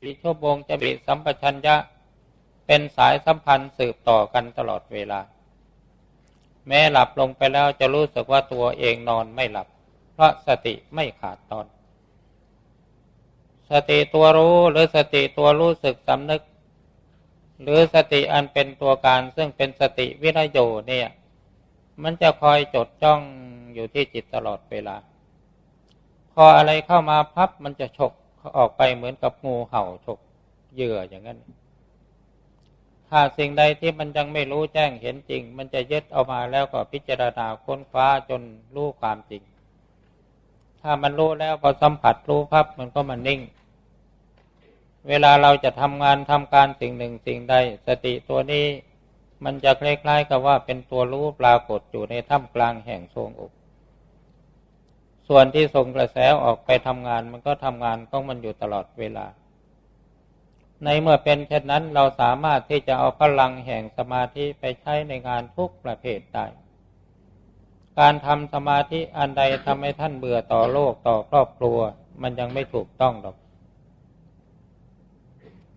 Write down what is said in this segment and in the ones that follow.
ปีชั่วโมงจะมีสัมปชัญญะเป็นสายสัมพันธ์สืบต่อกันตลอดเวลา แม้หลับลงไปแล้วจะรู้สึกว่าตัวเองนอนไม่หลับ เพราะสติไม่ขาดตอน สติตัวรู้หรือสติตัวรู้สึกสำนึก หรือสติอันเป็นตัวการซึ่งเป็นสติวิรโยเนี่ย มันจะคอยจดจ้องอยู่ที่จิตตลอดเวลา พออะไรเข้ามาพับมันจะฉก เขาออกไปเหมือนกับงูเห่าฉกเหยื่ออย่างนั้น ถ้าสิ่งใดที่มันยังไม่รู้แจ้งเห็นจริง มันจะยึดเอามาแล้วก็พิจารณาค้นคว้าจนรู้ความจริง ถ้ามันรู้แล้วพอสัมผัสรู้พับมันก็มันนิ่ง เวลาเราจะทำงานทำการสิ่งหนึ่งสิ่งใด สติตัวนี้มันจะคล้ายๆกับว่าเป็นตัวรู้ปรากฏอยู่ในถ้ำกลางแห่งทรงอก ส่วนที่ส่งกระแสออกไปทำงานมันก็ทำงานของมันอยู่ตลอดเวลา ในเมื่อเป็นเช่นนั้นเราสามารถที่จะเอาพลังแห่งสมาธิไปใช้ในงานทุกประเภทได้ การทำสมาธิอันใดทำให้ท่านเบื่อต่อโลกต่อครอบครัว มันยังไม่ถูกต้องหรอก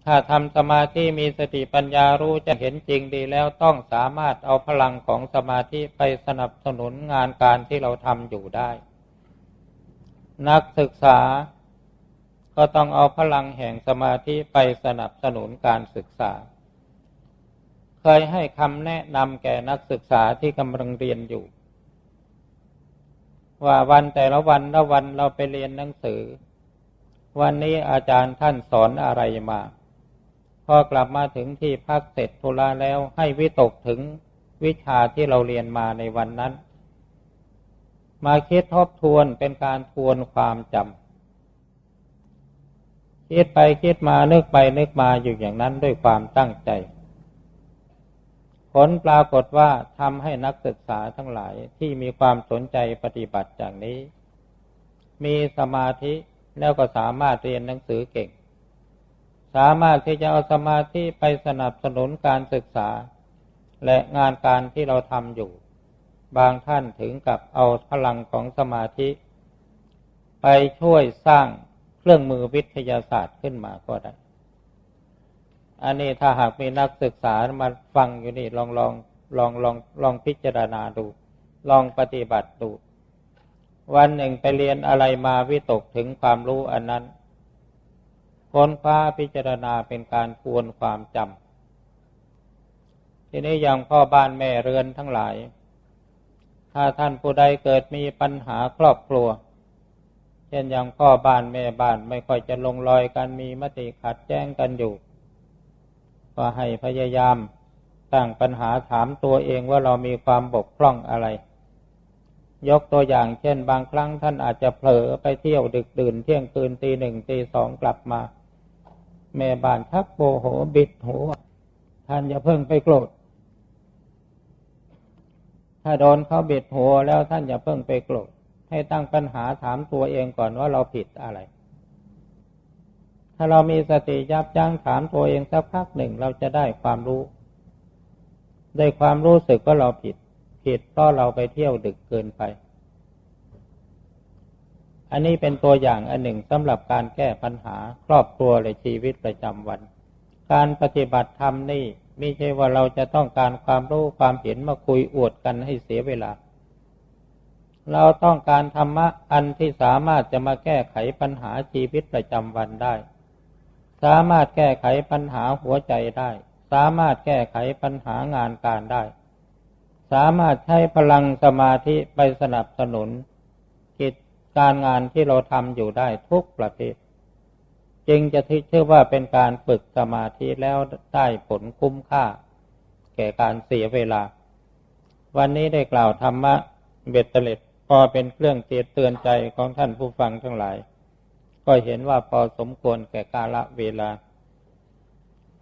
ถ้าทำสมาธิมีสติปัญญารู้จะเห็นจริงดีแล้วต้องสามารถเอาพลังของสมาธิไปสนับสนุนงานการที่เราทำอยู่ได้ นักศึกษา ก็ต้องเอาพลังแห่งสมาธิไปสนับสนุนการศึกษา เคยให้คำแนะนำแก่นักศึกษาที่กำลังเรียนอยู่ ว่าวันแต่ละวันละวันเราไปเรียนหนังสือ วันนี้อาจารย์ท่านสอนอะไรมา พอกลับมาถึงที่พักเสร็จทุลาแล้วให้วิตกถึงวิชาที่เราเรียนมาในวันนั้น มาคิดทบทวนเป็นการทวนความจำคิดไปคิดมานึกไปนึกมาอยู่อย่างนั้นด้วยความตั้งใจ ผลปรากฏว่าทำให้นักศึกษาทั้งหลายที่มีความสนใจปฏิบัติอย่างนี้ มีสมาธิแล้วก็สามารถเรียนหนังสือเก่ง สามารถที่จะเอาสมาธิไปสนับสนุนการศึกษา และงานการที่เราทำอยู่ บางท่านถึงกับเอาพลังของสมาธิ ไปช่วยสร้างเครื่องมือวิทยาศาสตร์ขึ้นมาก็ได้ อันนี้ถ้าหากมีนักศึกษามาฟังอยู่นี่ลองลองลองลองลองพิจารณาดู ลองปฏิบัติดู วันหนึ่งไปเรียนอะไรมาวิตกถึงความรู้อันนั้น ค้นคว้าพิจารณาเป็นการทวนความจำทีนี้อย่างพ่อบ้านแม่เรือนทั้งหลาย ถ้าท่านผู้ใดเกิดมีปัญหาครอบครัว เช่นอย่างพ่อบ้านแม่บ้านไม่ค่อยจะลงรอยกันมีมติขัดแย้งกันอยู่ ก็ให้พยายามตั้งปัญหาถามตัวเองว่าเรามีความบกพร่องอะไร ยกตัวอย่างเช่น บางครั้งท่านอาจจะเผลอไปเที่ยวดึกดื่นเที่ยงคืนตีหนึ่งตีสองกลับมา แม่บ้านชักโบโหบิดหัวท่านอย่าเพิ่งไปโกรธ ถ้าโดนเขาเบ็ดหัวแล้วท่านอย่าเพิ่งไปโกรธให้ตั้งปัญหาถามตัวเองก่อนว่าเราผิดอะไร ถ้าเรามีสติยับยั้งถามตัวเองสักพักหนึ่งเราจะได้ความรู้ได้ความรู้สึกว่าเราผิด ผิดเพราะเราไปเที่ยวดึกเกินไป อันนี้เป็นตัวอย่างอันหนึ่งสำหรับการแก้ปัญหาครอบครัวและชีวิตประจำวัน การปฏิบัติธรรมนี่ ไม่ใช่ว่าเราจะต้องการความรู้ความเห็นมาคุยอวดกันให้เสียเวลา เราต้องการธรรมะอันที่สามารถจะมาแก้ไขปัญหาชีวิตประจำวันได้ สามารถแก้ไขปัญหาหัวใจได้ สามารถแก้ไขปัญหางานการได้ สามารถใช้พลังสมาธิไปสนับสนุนกิจการงานที่เราทำอยู่ได้ทุกประเภท จึงจะที่ชื่อว่าเป็นการฝึกสมาธิแล้วได้ผลคุ้มค่า แก่การเสียเวลา วันนี้ได้กล่าวธรรมะเบ็ดเตล็ดพอเป็นเครื่องเตือนเตือนใจของท่านผู้ฟังทั้งหลาย ก็เห็นว่าพอสมควรแก่กาละเวลา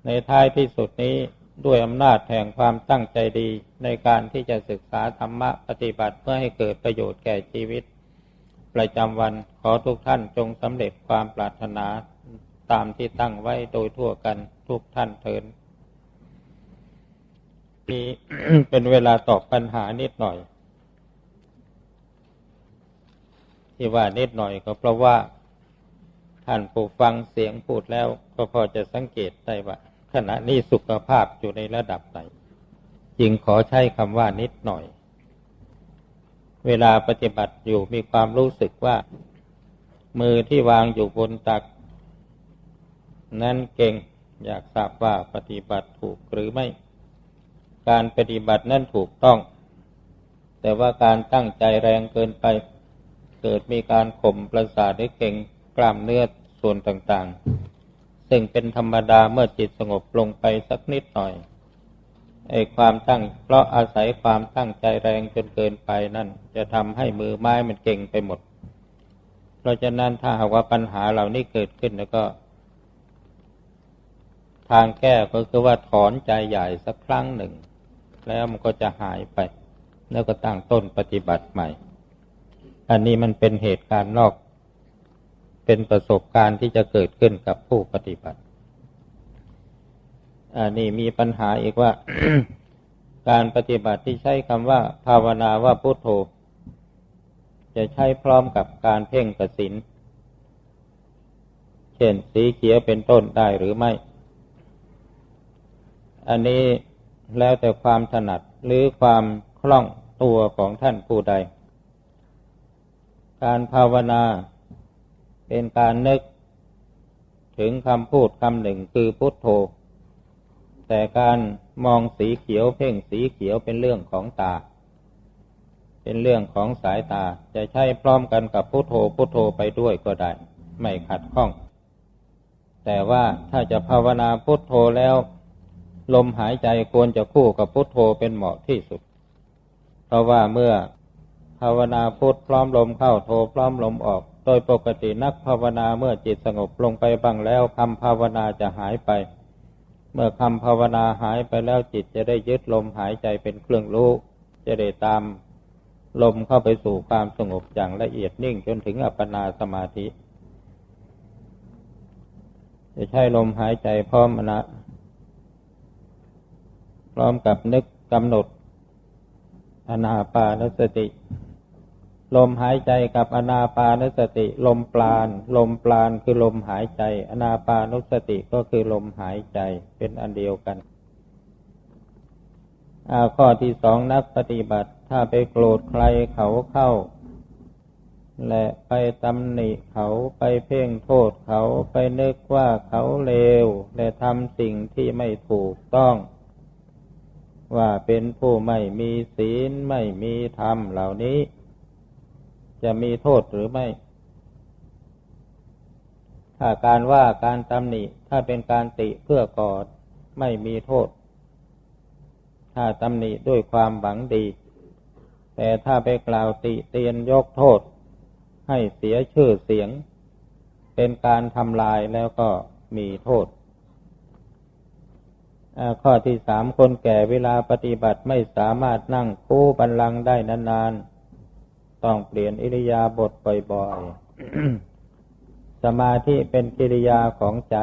ในท้ายที่สุดนี้ด้วยอำนาจแห่งความตั้งใจดีในการที่จะศึกษาธรรมะปฏิบัติเพื่อให้เกิดประโยชน์แก่ชีวิต ประจำวันขอทุกท่านจงสำเร็จความปรารถนา ตามที่ตั้งไว้โดยทั่วกันทุกท่านเถินนี่เป็นเวลาตอบปัญหานิดหน่อย ที่ว่านิดหน่อยก็เพราะว่าทท่านผู้ฟังเสียงพูดแล้ว ก็พอจะสังเกตได้ว่า ขณะนี้สุขภาพอยู่ในระดับไหนจึงขอใช้คำว่านิดหน่อย เวลาปฏิบัติอยู่มีความรู้สึกว่า มือที่วางอยู่บนตัก นั้นเก่งอยากทราบว่าปฏิบัติถูกหรือไม่ การปฏิบัตินั้นถูกต้อง แต่ว่าการตั้งใจแรงเกินไป เกิดมีการข่มประสาทได้เก่งกล้ามเนื้อส่วนต่างๆ ซึ่งเป็นธรรมดาเมื่อจิตสงบลงไปสักนิดหน่อยไอ้ความตั้งเพราะอาศัยความตั้งใจแรงจนเกินไปนั่น จะทำให้มือไม้มันเก่งไปหมด เพราะฉะนั้นถ้าหากว่าปัญหาเหล่านี้เกิดขึ้นแล้วก็ ทางแก้ก็คือว่าถอนใจใหญ่สักครั้งหนึ่ง แล้วมันก็จะหายไป แล้วก็ตั้งต้นปฏิบัติใหม่ อันนี้มันเป็นเหตุการณ์นอก เป็นประสบการณ์ที่จะเกิดขึ้นกับผู้ปฏิบัติ อันนี้มีปัญหาอีกว่า การปฏิบัติที่ใช้คำว่า ภาวนาว่าพุโทโธ จะใช้พร้อมกับการเพ่งกสินเช่นสีเขียวเป็นต้นได้หรือไม่ อันนี้แล้วแต่ความถนัดหรือความคล่องตัวของท่านผู้ใด การภาวนาเป็นการนึกถึงคำพูดคำหนึ่งคือพุทโธ แต่การมองสีเขียวเพ่งสีเขียวเป็นเรื่องของตา เป็นเรื่องของสายตาจะใช้พร้อมกันกับพุทโธพุทโธไปด้วยก็ได้ ไม่ขัดข้อง แต่ว่าถ้าจะภาวนาพุทโธแล้ว ลมหายใจควรจะคู่กับพุทโธเป็นเหมาะที่สุด เพราะว่าเมื่อภาวนาพุทพร้อมลมเข้าโทพร้อมลมออก โดยปกตินักภาวนาเมื่อจิตสงบลงไปบ้างแล้วคำภาวนาจะหายไป เมื่อคำภาวนาหายไปแล้วจิตจะได้ยึดลมหายใจเป็นเครื่องรู้ จะได้ตามลมเข้าไปสู่ความสงบอย่างละเอียดนิ่งจนถึงอัปปนาสมาธิ จะใช้ลมหายใจพร้อมนะ ร้อมกับนึกกำหนดอนาปานสติ ลมหายใจกับอนาปานสติ ลมปราณลมปราณคือลมหายใจ อนาปานุสติก็คือลมหายใจเป็นอันเดียวกันข้อที่สองนักปฏิบัติ ถ้าไปโกรธใครเขาเข้า และไปตำหนิเขาไปเพ่งโทษเขาไปนึกว่าเขาเลว และทำสิ่งที่ไม่ถูกต้อง ว่าเป็นผู้ไม่มีศีลไม่มีธรรมเหล่านี้ จะมีโทษหรือไม่ ถ้าการว่าการตำหนิ ถ้าเป็นการติเพื่อกอดไม่มีโทษ ถ้าตำหนิด้วยความหวังดี แต่ถ้าไปกล่าวติเตียนยกโทษ ให้เสียชื่อเสียง เป็นการทำลายแล้วก็มีโทษ ข้อที่สามคนแก่เวลาปฏิบัติไม่สามารถนั่งคู่บันลังได้นานๆ ต้องเปลี่ยนอิริยาบถบ่อยๆ สมาธิเป็นกิริยาของใจ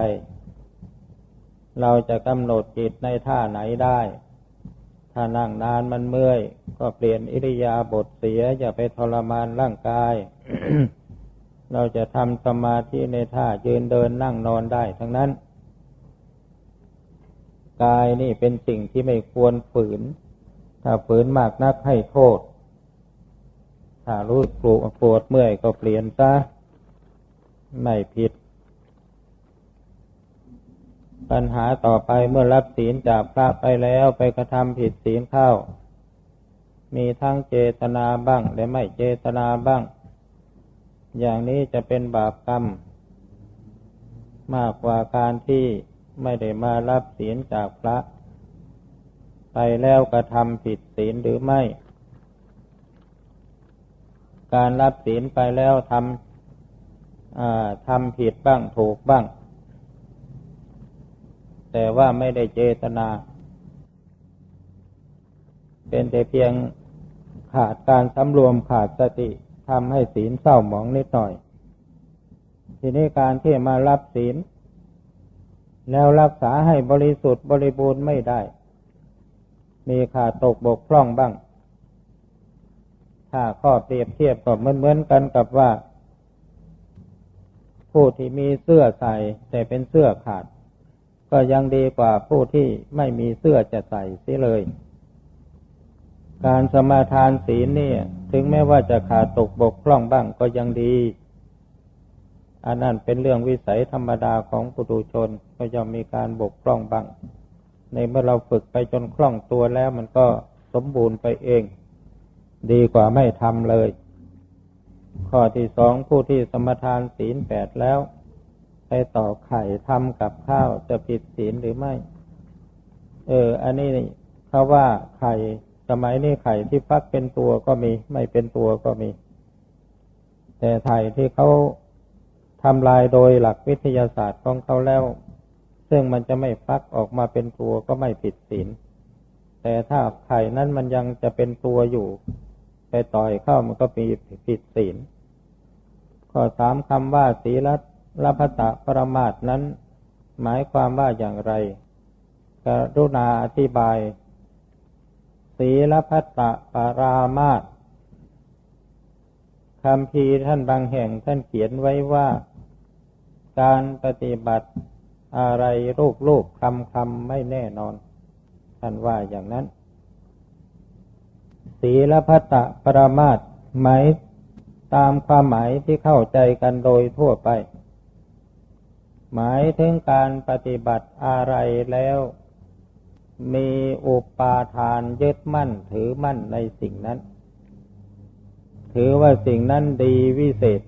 เราจะกำหนดจิตในท่าไหนได้ ถ้านั่งนานมันเมื่อย ก็เปลี่ยนอิริยาบถเสียอย่าไปทรมานร่างกาย เราจะทำสมาธิในท่ายืนเดินนั่งนอนได้ทั้งนั้น กายนี่เป็นสิ่งที่ไม่ควรฝืน ถ้าฝืนมากนักให้โทษ ถ้ารู้ปวดปวดเมื่อยก็เปลี่ยนซะไม่ผิด ปัญหาต่อไปเมื่อรับศีลจากพระไปแล้วไปกระทำผิดศีลเข้า มีทั้งเจตนาบ้าง และไม่เจตนาบ้าง อย่างนี้จะเป็นบาปกรรม มากกว่าการที่ ไม่ได้มารับศีลจากพระ ไปแล้วกระทำผิดศีลหรือไม่ การรับศีลไปแล้วทำทำผิดบ้างถูกบ้าง แต่ว่าไม่ได้เจตนา เป็นแต่เพียงขาดการสำรวมขาดสติทำให้ศีลเศร้าหมองนิดหน่อย ทีนี้การที่มารับศีล แล้วรักษาให้บริสุทธิ์บริบูรณ์ไม่ได้ มีขาดตกบกพร่องบ้าง ถ้าข้อเปรียบเทียบก็เหมือนเหมือนกันกับว่า ผู้ที่มีเสื้อใส่แต่เป็นเสื้อขาด ก็ยังดีกว่าผู้ที่ไม่มีเสื้อจะใส่เสียเลย การสมาทานศีลเนี่ย ถึงแม้ว่าจะขาดตกบกพร่องบ้างก็ยังดี อันนั้นเป็นเรื่องวิสัยธรรมดาของปุถุชนก็ย่อมมีการบกพร่องบ้าง ในเมื่อเราฝึกไปจนคล่องตัวแล้วมันก็สมบูรณ์ไปเอง ดีกว่าไม่ทำเลย ข้อที่สองผู้ที่สมทานศีลแปดแล้ว ไปต่อไข่ทำกับข้าวจะผิดศีลหรือไม่ เออ อันนี้เขาว่าไข่สมัยนี้ไข่ที่ฟักเป็นตัวก็มี ไม่เป็นตัวก็มี แต่ไข่ที่เขา ทำลายโดยหลักวิทยาศาสตร์ของเขาแล้ว ซึ่งมันจะไม่ฟักออกมาเป็นตัวก็ไม่ผิดศีลแต่ถ้าไข่นั้นมันยังจะเป็นตัวอยู่ ไปต่อยเข้ามันก็มีผิดศีลข้อสามคำว่าศีลละพัตะปรมาตนั้น หมายความว่าอย่างไร กรุณาอธิบาย ศีลพัตะปรามาต คำพีท่านบางแห่งท่านเขียนไว้ว่า การปฏิบัติอะไรรูปรูปคำคำไม่แน่นอน ท่านว่าอย่างนั้น ศีลพัตตปรมาตหมายตามความหมายที่เข้าใจกันโดยทั่วไป หมายถึงการปฏิบัติอะไรแล้ว มีอุปาทานยึดมั่นถือมั่นในสิ่งนั้น ถือว่าสิ่งนั้นดีวิเศษ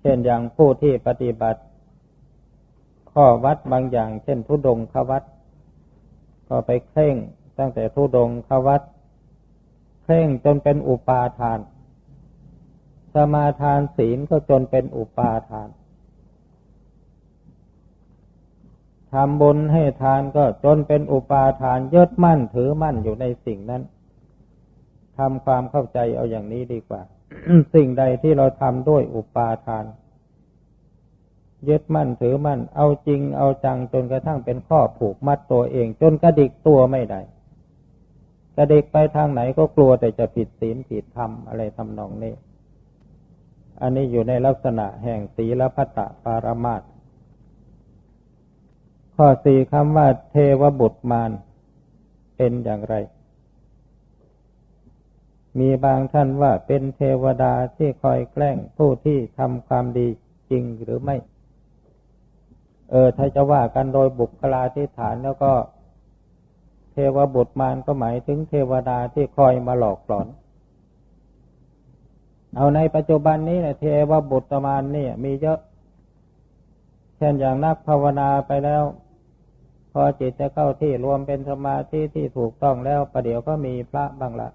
เช่นอย่างผู้ที่ปฏิบัติ ข้อวัดบางอย่าง เช่นทุดงขวัดก็ไปเคร่งตั้งแต่ทุดงขวัดเคร่งจนเป็นอุปาทาน สมาทานศีลก็จนเป็นอุปาทานทำบุญให้ทานก็จนเป็นอุปาทานยึดมั่นถือมั่นอยู่ในสิ่งนั้น ทำความเข้าใจเอาอย่างนี้ดีกว่า สิ่งใดที่เราทำด้วยอุปาทาน ยึดมั่นถือมั่น เอาจริงเอาจังจนกระทั่งเป็นข้อผูกมัดตัวเอง จนกระดิกตัวไม่ได้แต่เด็กไปทางไหนก็กลัวแต่จะผิดศีลผิดธรรมอะไรทำนองนี้ อันนี้อยู่ในลักษณะแห่งศีลพัตตปารมาตข้อสี่คำว่าเทวบุตรมารเป็นอย่างไร มีบางท่านว่าเป็นเทวดาที่คอยแกล้งผู้ที่ทำความดีจริงหรือไม่ เออ ถ้าจะว่ากันโดยบุคลาธิฐานแล้วก็เทวบุตรมารก็หมายถึงเทวดาที่คอยมาหลอกหลอน เอาในปัจจุบันนี้เนี่ยเทวบุตรมารนี่มีเยอะ เช่นอย่างนักภาวนาไปแล้ว พอจิตจะเข้าที่รวมเป็นสมาธิที่ถูกต้องแล้วประเดี๋ยวก็มีพระบ้างละ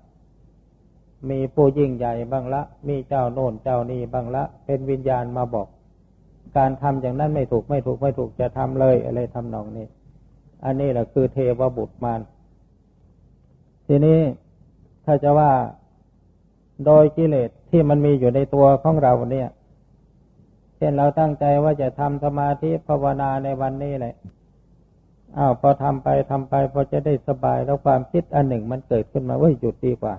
มีผู้ยิ่งใหญ่บ้างละ มีเจ้าโน่นเจ้านี่บ้างละ เป็นวิญญาณมาบอก การทำอย่างนั้นไม่ถูกไม่ถูกไม่ถูกจะทำเลยอะไรทำนองนี้ อันนี้แหละคือเทวบุตรมารทีนี้ถ้าจะว่าโดยกิเลสที่มันมีอยู่ในตัวของเราเนี่ย เช่นเราตั้งใจว่าจะทำสมาธิภาวนาในวันนี้แหละอ้าวพอทำไปทำไปพอจะได้สบายแล้วความคิดอันหนึ่งมันเกิดขึ้นมาว่าหยุดดีกว่า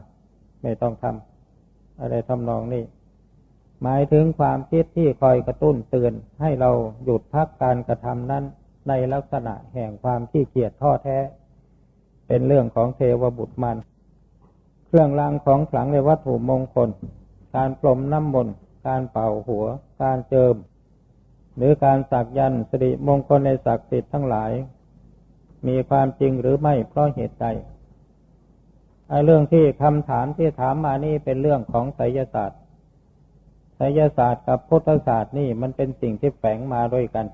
ไม่ต้องทำอะไรทำนองนี้หมายถึงความคิดที่คอยกระตุ้นเตือน ให้เราหยุดพักการกระทำนั้นในลักษณะแห่งความขี้เกียจท้อแท้ เป็นเรื่องของเทวบุตรมัน เครื่องรางของขลังในวัตถุมงคล การปลมน้ำมนต์การเป่าหัว การเจิม หรือการสักยันสิริมงคลในศักดิ์สิทธิ์ทั้งหลาย มีความจริงหรือไม่เพราะเหตุใด เรื่องที่คำถามที่ถามมานี่เป็นเรื่องของไสยศาสตร์ไสยศาสตร์กับพุทธศาสตร์นี่มันเป็นสิ่งที่แฝงมาด้วยกัน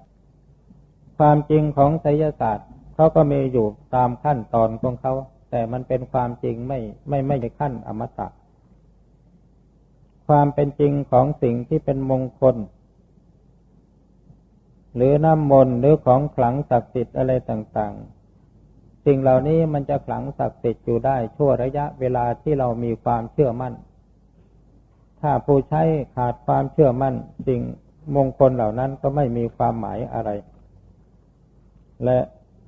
ความจริงของไสยศาสตร์เขาก็มีอยู่ตามขั้นตอนของเขา แต่มันเป็นความจริงไม่ไม่ไม่ใช่ขั้นอมตะ ความเป็นจริงของสิ่งที่เป็นมงคล หรือน้ำมนต์หรือของขลังศักดิ์สิทธิ์อะไรต่าง ๆ สิ่งเหล่านี้มันจะขลังศักดิ์สิทธิ์อยู่ได้ชั่วระยะเวลาที่เรามีความเชื่อมั่น ถ้าผู้ใช้ขาดความเชื่อมั่น สิ่งมงคลเหล่านั้นก็ไม่มีความหมายอะไร และ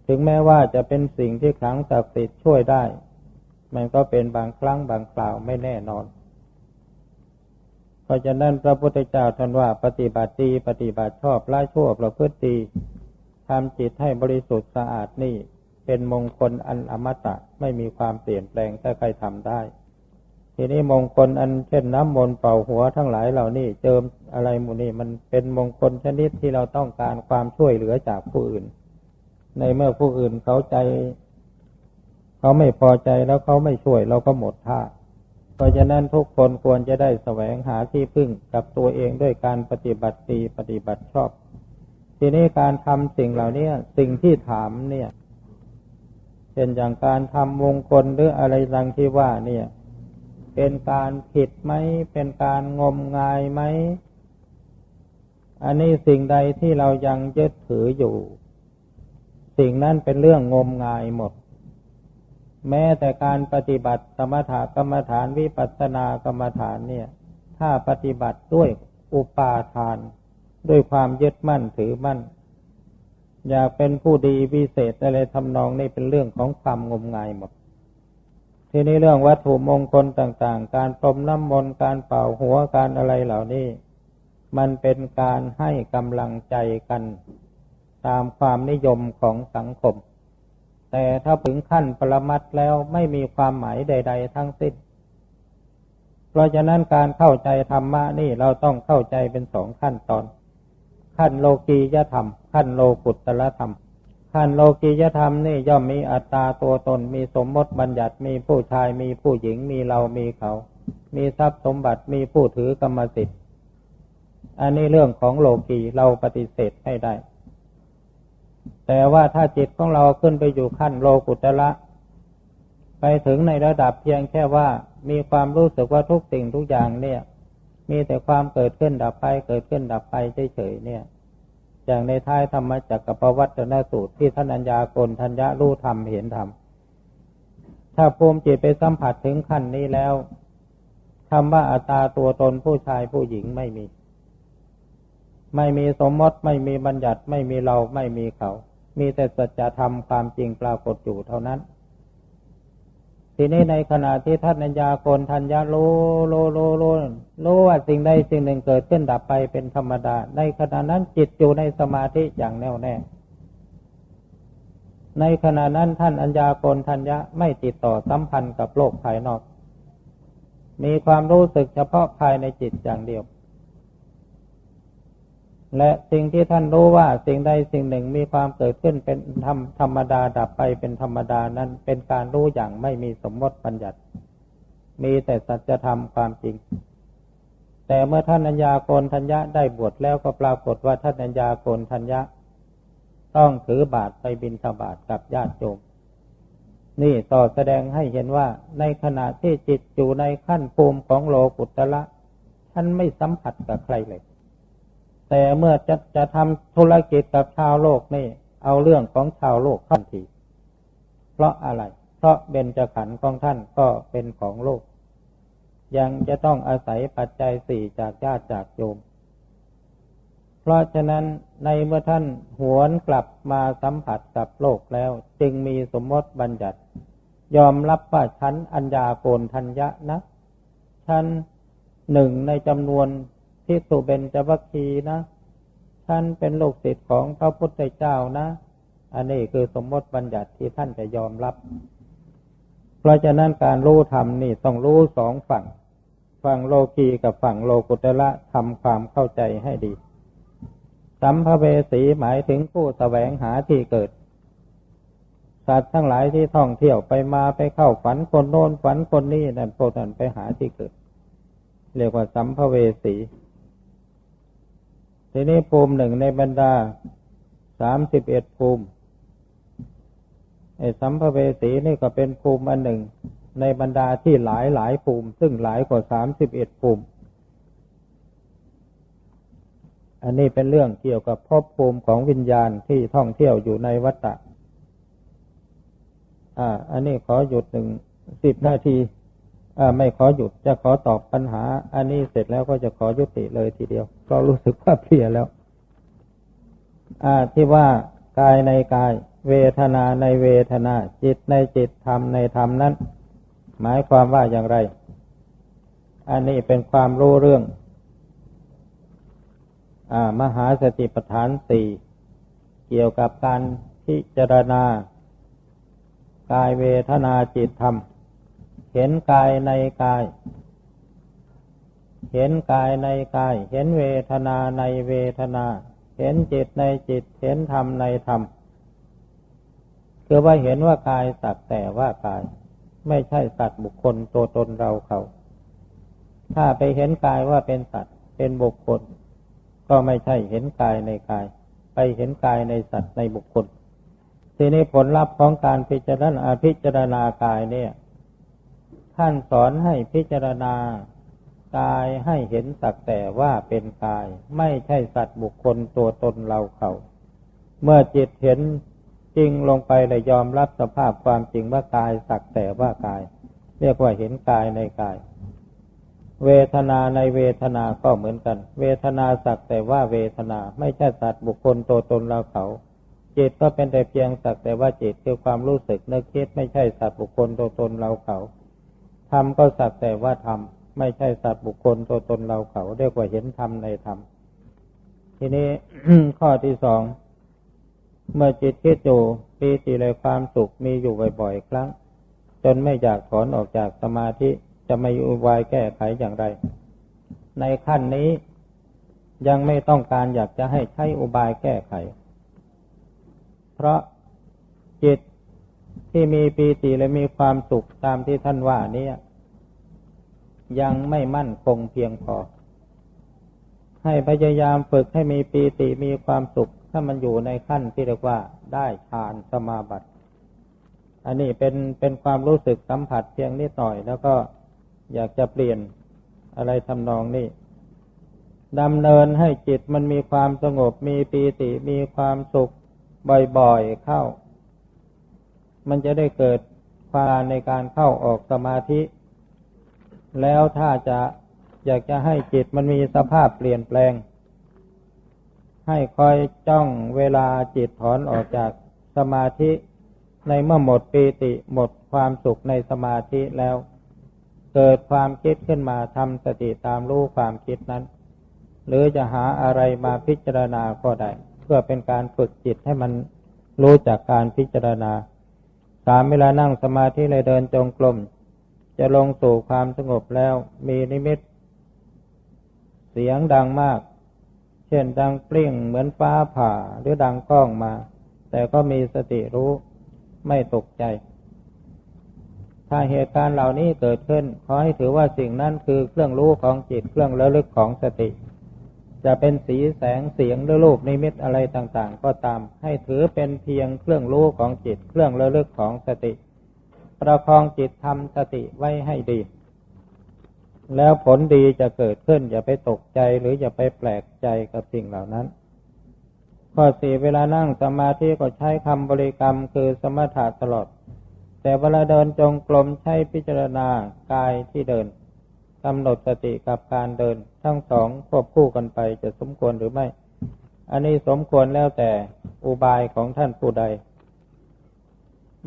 ถึงแม้ว่าจะเป็นสิ่งที่ครั้งศักดิ์สิทธิ์ช่วยได้ มันก็เป็นบางครั้งบางคราวไม่แน่นอนราะฉะนั้นพระพุทธเจ้าท่านว่าปฏิบัติดีปฏิบัติชอบละชั่วประพฤติดีทำจิตให้บริสุทธิ์สะอาดนี่ เป็นมงคลอันอมตะไม่มีความเปลี่ยนแปลงถ้าใครทำได้ ทีนี้มงคลอันเช่นน้ำมนต์เป่าหัวทั้งหลายเหล่านี้เจิมอะไรมู่นี้มันเป็นมงคลชนิดที่เราต้องการความช่วยเหลือจากผู้อื่น ในเมื่อผู้อื่นเขาใจ เขาไม่พอใจแล้วเขาไม่ช่วยเราก็หมดท่าเพราะฉะนั้นทุกคนควรจะได้แสวงหาที่พึ่งกับตัวเองด้วยการปฏิบัติดีปฏิบัติชอบ ทีนี้การทำสิ่งเหล่านี้สิ่งที่ถามเนี่ย เช่นอย่างการทำมงคลหรืออะไรดังที่ว่าเนี่ย เป็นการผิดไหม เป็นการงมงายไหม อันนี้สิ่งใดที่เรายังยึดถืออยู่ สิ่งนั้นเป็นเรื่องงมงายหมด แม้แต่การปฏิบัติสมถกรรมฐานวิปัสสนากรรมฐานเนี่ย ถ้าปฏิบัติด้วยอุปาทาน ด้วยความยึดมั่นถือมั่น อยากเป็นผู้ดีวิเศษอะไรทำนองนี้เป็นเรื่องของความงมงายหมด ทีนี้เรื่องวัตถุมงคลต่างๆ การพรมน้ำมนต์การเป่าหัวการอะไรเหล่านี้ มันเป็นการให้กำลังใจกัน ตามความนิยมของสังคม แต่ถ้าถึงขั้นปรมัตแล้วไม่มีความหมายใด ๆ ทั้งสิ้น เพราะฉะนั้นการเข้าใจธรรมะนี่เราต้องเข้าใจเป็นสองขั้นตอน ขั้นโลกียธรรม ขั้นโลกุตตรธรรม ขั้นโลกียธรรมนี่ย่อมมีอัตตาตัวตน มีสมมติบัญญัติ มีผู้ชาย มีผู้หญิง มีเรา มีเขา มีทรัพย์สมบัติ มีผู้ถือกรรมสิทธิ์ อันนี้เรื่องของโลกีเราปฏิเสธไม่ได้ แต่ว่าถ้าจิตของเราขึ้นไปอยู่ขั้นโลกุตละ ไปถึงในระดับเพียงแค่ว่ามีความรู้สึกว่าทุกสิ่งทุกอย่างเนี่ย มีแต่ความเกิดขึ้นดับไป เกิดขึ้นดับไปเฉยๆเนี่ย อย่างในท้ายธรรมจักรปวัตนสูตรที่ท่านัญญากลทัญญารู้ธรรมเห็นธรรมถ้าภูมิจิตไปสัมผัสถึงขั้นนี้แล้วคำว่าอัตตาตัวตนผู้ชายผู้หญิงไม่มี ไม่มีสมมติไม่มีบัญญัติไม่มีเราไม่มีเขา มีแต่สัจธรรมความจริงปรากฏอยู่เท่านั้น ทีนี้ในขณะที่ท่านัญญาโกนทัญญาโลโลโลโลรู้ว่าสิ่งใดสิ่งหนึ่งเกิดขึ้นดับไปเป็นธรรมดา ในขณะนั้นจิตอยู่ในสมาธิอย่างแน่วแน่ ในขณะนั้นท่านอัญญาโกนทัญญาไม่ติดต่อสัมพันธ์กับโลกภายนอก มีความรู้สึกเฉพาะภายในจิตอย่างเดียว และสิ่งที่ท่านรู้ว่าสิ่งใดสิ่งหนึ่งมีความเกิดขึ้นเป็นธรรมธรรมดาดับไปเป็นธรรมดานั้นเป็นการรู้อย่างไม่มีสมมติปัญญัติ มีแต่สัจธรรมความจริง แต่เมื่อท่านัญญาโกนทัญญะได้บวชแล้วก็ปรากฏว่าท่านัญญาโกนทัญญะ ต้องถือบาทไปบินทบาทกับญาติโยมนี่ต่อแสดงให้เห็นว่าในขณะที่จิตอยู่ในขั้นภูมิของโลกุตละท่านไม่สัมผัสกับใครเลย แต่เมื่อจะจะทำธุรกิจกับชาวโลกนี่ เอาเรื่องของชาวโลกทันที เพราะอะไร เพราะเบญจขันธ์ของท่านก็เป็นของโลก ยังจะต้องอาศัยปัจจัยสี่จากญาติจากโยม เพราะฉะนั้นในเมื่อท่านหวนกลับมาสัมผัสกับโลกแล้ว จึงมีสมมติบัญญัติ ยอมรับว่าชั้นอัญญาโกนทัญญะนะชั้นหนึ่งในจำนวน ภิกษุเบญจวัคคีนะ ท่านเป็นลูกศิษย์ของพระพุทธเจ้านะ อันนี้คือสมมติบัญญัติที่ท่านจะยอมรับ เพราะฉะนั้นการรู้ธรรมนี่ต้องรู้สองฝั่ง ฝั่งโลกีกับฝั่งโลกุตละทำความเข้าใจให้ดี สัมภเวสีหมายถึงผู้แสวงหาที่เกิด สัตว์ทั้งหลายที่ท่องเที่ยวไปมาไปเข้าฝันคนโน้นฝันคนนี้นั่นพวกนั้นไปหาที่เกิด เรียกว่าสัมภเวสี ทีนี้ภูมิหนึ่งในบรรดาสามสิบเอ็ดภูมิไอ้สัมภเวสีนี่ก็เป็นภูมิอันหนึ่ง ในบรรดาที่หลายหลายภูมิ ซึ่งหลายกว่าสามสิบเอ็ดภูมิ อันนี้เป็นเรื่องเกี่ยวกับภพภูมิของวิญญาณที่ท่องเที่ยวอยู่ในวัฏฏะอ่า อันนี้ขอหยุดหนึ่งสิบนาที ไม่ขอหยุดจะขอตอบปัญหา อันนี้เสร็จแล้วก็จะขอยุติเลยทีเดียว ก็รู้สึกว่าเพลียแล้วที่ว่ากายในกาย เวทนาในเวทนา จิตในจิตธรรมในธรรมนั้น หมายความว่าอย่างไร อันนี้เป็นความรู้เรื่องมหาสติปัฏฐานสี่เกี่ยวกับการพิจารณากายเวทนาจิตธรรม เห็นกายในกาย เห็นกายในกาย เห็นเวทนาในเวทนา เห็นจิตในจิต เห็นธรรมในธรรม คือว่าเห็นว่ากายสักแต่ว่ากาย ไม่ใช่สัตว์บุคคลตัวตนเราเขา ถ้าไปเห็นกายว่าเป็นสัตว์ เป็นบุคคล ก็ไม่ใช่เห็นกายในกาย ไปเห็นกายในสัตว์ในบุคคล ทีนี้ผลลัพธ์ของการพิจารณาพิจารณากายเนี่ย ท่านสอนให้พิจารณากายให้เห็นสักแต่ว่าเป็นกาย ไม่ใช่สัตว์บุคคลตัวตนเราเขา เมื่อจิตเห็นจริงลงไปเลยยอมรับสภาพความจริงว่ากายสักแต่ว่ากาย เรียกว่าเห็นกายในกาย เวทนาในเวทนาก็เหมือนกัน เวทนาสักแต่ว่าเวทนา ไม่ใช่สัตว์บุคคลตัวตนเราเขา จิตก็เป็นแต่เพียงสักแต่ว่าจิตคือความรู้สึกนึกคิดไม่ใช่สัตว์บุคคลตัวตนเราเขา ธรรมก็สักแต่ว่าธรรมไม่ใช่สัตว์บุคคลตัวตนเราเขาเรียกว่าเห็นธรรมในธรรมทีนี้ข้อที่สองเมื่อจิตคิดอยู่ปีติเลยความสุขมีอยู่บ่อยๆครั้ง จนไม่อยากถอนออกจากสมาธิจะไม่อุบายแก้ไขอย่างไร ในขั้นนี้ยังไม่ต้องการอยากจะให้ใช้อุบายแก้ไข เพราะจิต ที่มีปีติและมีความสุขตามที่ท่านว่านี้ยังไม่มั่นคงเพียงพอ ให้พยายามฝึกให้มีปีติมีความสุข ถ้ามันอยู่ในขั้นที่เรียกว่าได้ฌานสมาบัติ อันนี้เป็นเป็นความรู้สึกสัมผัสเพียงนิดหน่อย แล้วก็อยากจะเปลี่ยนอะไรทำนองนี้ดำเนินให้จิตมันมีความสงบมีปีติมีความสุขบ่อยๆเข้า มันจะได้เกิดความในการเข้าออกสมาธิ แล้วถ้าจะอยากจะให้จิตมันมีสภาพเปลี่ยนแปลง ให้คอยจ้องเวลาจิตถอนออกจากสมาธิในเมื่อหมดปีติหมดความสุขในสมาธิแล้ว เกิดความคิดขึ้นมาทำสติตามรู้ความคิดนั้น หรือจะหาอะไรมาพิจารณาก็ได้ เพื่อเป็นการฝึกจิตให้มันรู้จากการพิจารณาามเวลานั่งสมาธิเลยเดินจงกรมจะลงสู่ความสงบแล้ว มีนิมิต เสียงดังมาก เช่นดังเปรี้ยงเหมือนฟ้าผ่าหรือดังก้องมา แต่ก็มีสติรู้ไม่ตกใจ ถ้าเหตุการณ์เหล่านี้เกิดขึ้น ขอให้ถือว่าสิ่งนั้นคือเครื่องรู้ของจิตเครื่องระลึกของสติ จะเป็นสีแสงเสียงหรือรูปนิมิตอะไรต่างๆ ก็ตาม ให้ถือเป็นเพียงเครื่องรู้ของจิตเครื่องระลึกของสติ ประคองจิตทำสติไว้ให้ดี แล้วผลดีจะเกิดขึ้น อย่าไปตกใจหรืออย่าไปแปลกใจกับสิ่งเหล่านั้น ข้อสี่เวลานั่งสมาธิก็ใช้คำบริกรรมคือสมถะตลอด แต่เวลาเดินจงกรมใช้พิจารณากายที่เดิน กำหนดสติกับการเดิน ทั้งสองควบคู่กันไปจะสมควรหรือไม่ อันนี้สมควรแล้วแต่อุบายของท่านผู้ใด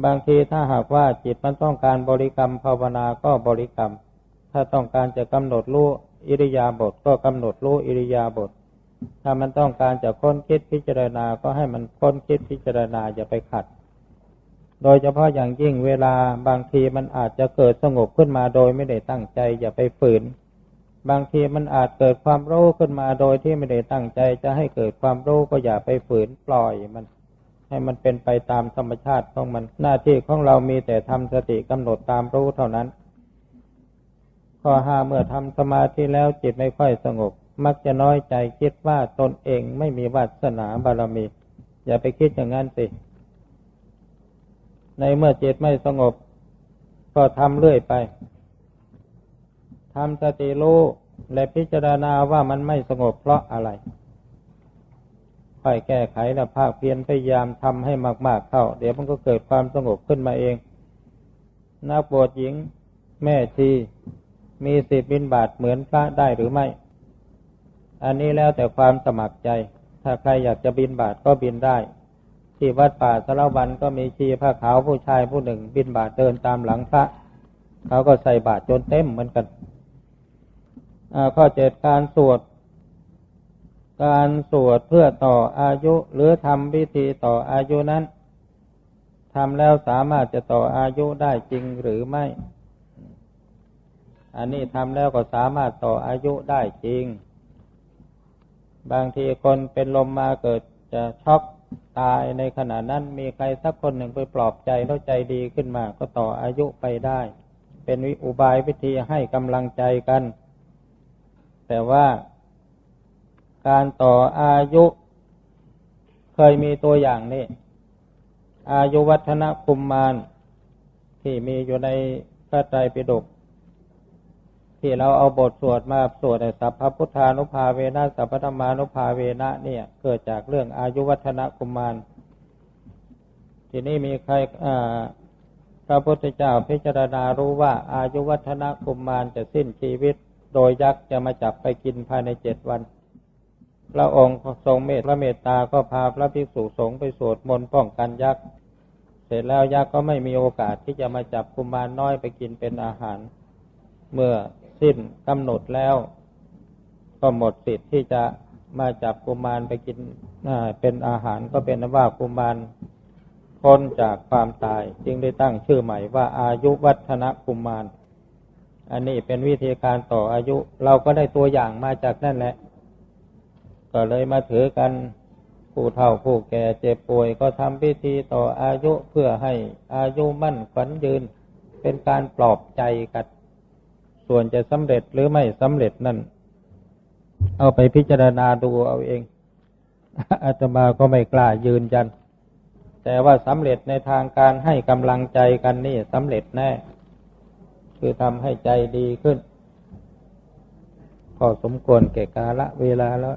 บางทีถ้าหากว่าจิตมันต้องการบริกรรมภาวนาก็บริกรรม ถ้าต้องการจะกำหนดรู้อิริยาบถก็กำหนดรู้อิริยาบถถ้ามันต้องการจะค้นคิดพิจารณาก็ให้มันค้นคิดพิจารณาอย่าไปขัด โดยเฉพาะอย่างยิ่งเวลาบางทีมันอาจจะเกิดสงบขึ้นมาโดยไม่ได้ตั้งใจ อย่าไปฝืน บางทีมันอาจเกิดความรู้ขึ้นมาโดยที่ไม่ได้ตั้งใจ จะให้เกิดความรู้ก็อย่าไปฝืนปล่อยมัน ให้มันเป็นไปตามธรรมชาติของมันหน้าที่ของเรามีแต่ทำสติกำหนดตามรู้เท่านั้น ข้อห้าเมื่อทำสมาธิแล้วจิตไม่ค่อยสงบ มักจะน้อยใจคิดว่าตนเองไม่มีวาสนาบารมี อย่าไปคิดอย่างนั้นสิ ในเมื่อจิตไม่สงบ ก็ทำเรื่อยไปทำสติรู้และพิจารณาว่ามันไม่สงบเพราะอะไร ค่อยแก้ไขและภาคเพียรพยายามทำให้มาก ๆ เข้า เดี๋ยวมันก็เกิดความสงบขึ้นมาเอง นักบวชหญิง แม่ชี มีสิทธิบินบาทเหมือนพระได้หรือไม่ อันนี้แล้วแต่ความสมัครใจ ถ้าใครอยากจะบินบาทก็บินได้ ที่วัดป่าสารวันก็มีชีผ้าขาวผู้ชายผู้หนึ่ง บินบาทเดินตามหลังพระ เขาก็ใส่บาทจนเต็มเหมือนกันข้อเจ็ดการสวด การสวดเพื่อต่ออายุหรือทำพิธีต่ออายุนั้นทำแล้วสามารถจะต่ออายุได้จริงหรือไม่ อันนี้ทำแล้วก็สามารถต่ออายุได้จริง บางทีคนเป็นลมมาเกิดจะช็อก ตายในขณะนั้นมีใครสักคนหนึ่งไปปลอบใจแล้วใจดีขึ้นมาก็ต่ออายุไปได้ เป็นวิอุบายวิธีให้กำลังใจกัน แต่ว่าการต่ออายุเคยมีตัวอย่างนี่อายุวัฒนคุมมานที่มีอยู่ในพระไตรปิฎก ที่เราเอาบทสวดมาสวดในสัพพพุทธานุภาเวนะสัพพธรรมานุภาเวนะเนี่ย เกิดจากเรื่องอายุวัฒนะคุมานทีนี้มีใครพระพุทธเจ้าพิจารณารู้ว่าอายุวัฒนะคุมานจะสิ้นชีวิต โดยยักษ์จะมาจับไปกินภายในเจ็ดวัน พระองค์ทรงเมตพระเมตตาก็พาพระภิกษุสงฆ์ไปสวดมนต์ป้องกันยักษ์เสร็จแล้วยักษ์ก็ไม่มีโอกาสที่จะมาจับกุมารน้อยไปกินเป็นอาหาร เมื่อ สิ้นกำหนดแล้ว ก็หมดสิทธิ์ที่จะมาจับกุมารไปกินเป็นอาหารก็เป็นว่ากุมารพ้นจากความตาย จึงได้ตั้งชื่อใหม่ว่าอายุวัฒนกุมาร อันนี้เป็นวิธีการต่ออายุ เราก็ได้ตัวอย่างมาจากนั่นแหละ ก็เลยมาถือกันผู้เฒ่าผู้แก่เจ็บป่วยก็ทำพิธีต่ออายุเพื่อให้อายุมั่นขวัญยืน เป็นการปลอบใจกัน ส่วนจะสำเร็จหรือไม่สำเร็จนั่น เอาไปพิจารณาดูเอาเองอาตมาก็ไม่กล้ายืนยัน แต่ว่าสำเร็จในทางการให้กำลังใจกันนี่สำเร็จแน่ คือทำให้ใจดีขึ้น พอสมควรแก่กาละเวลาแล้ว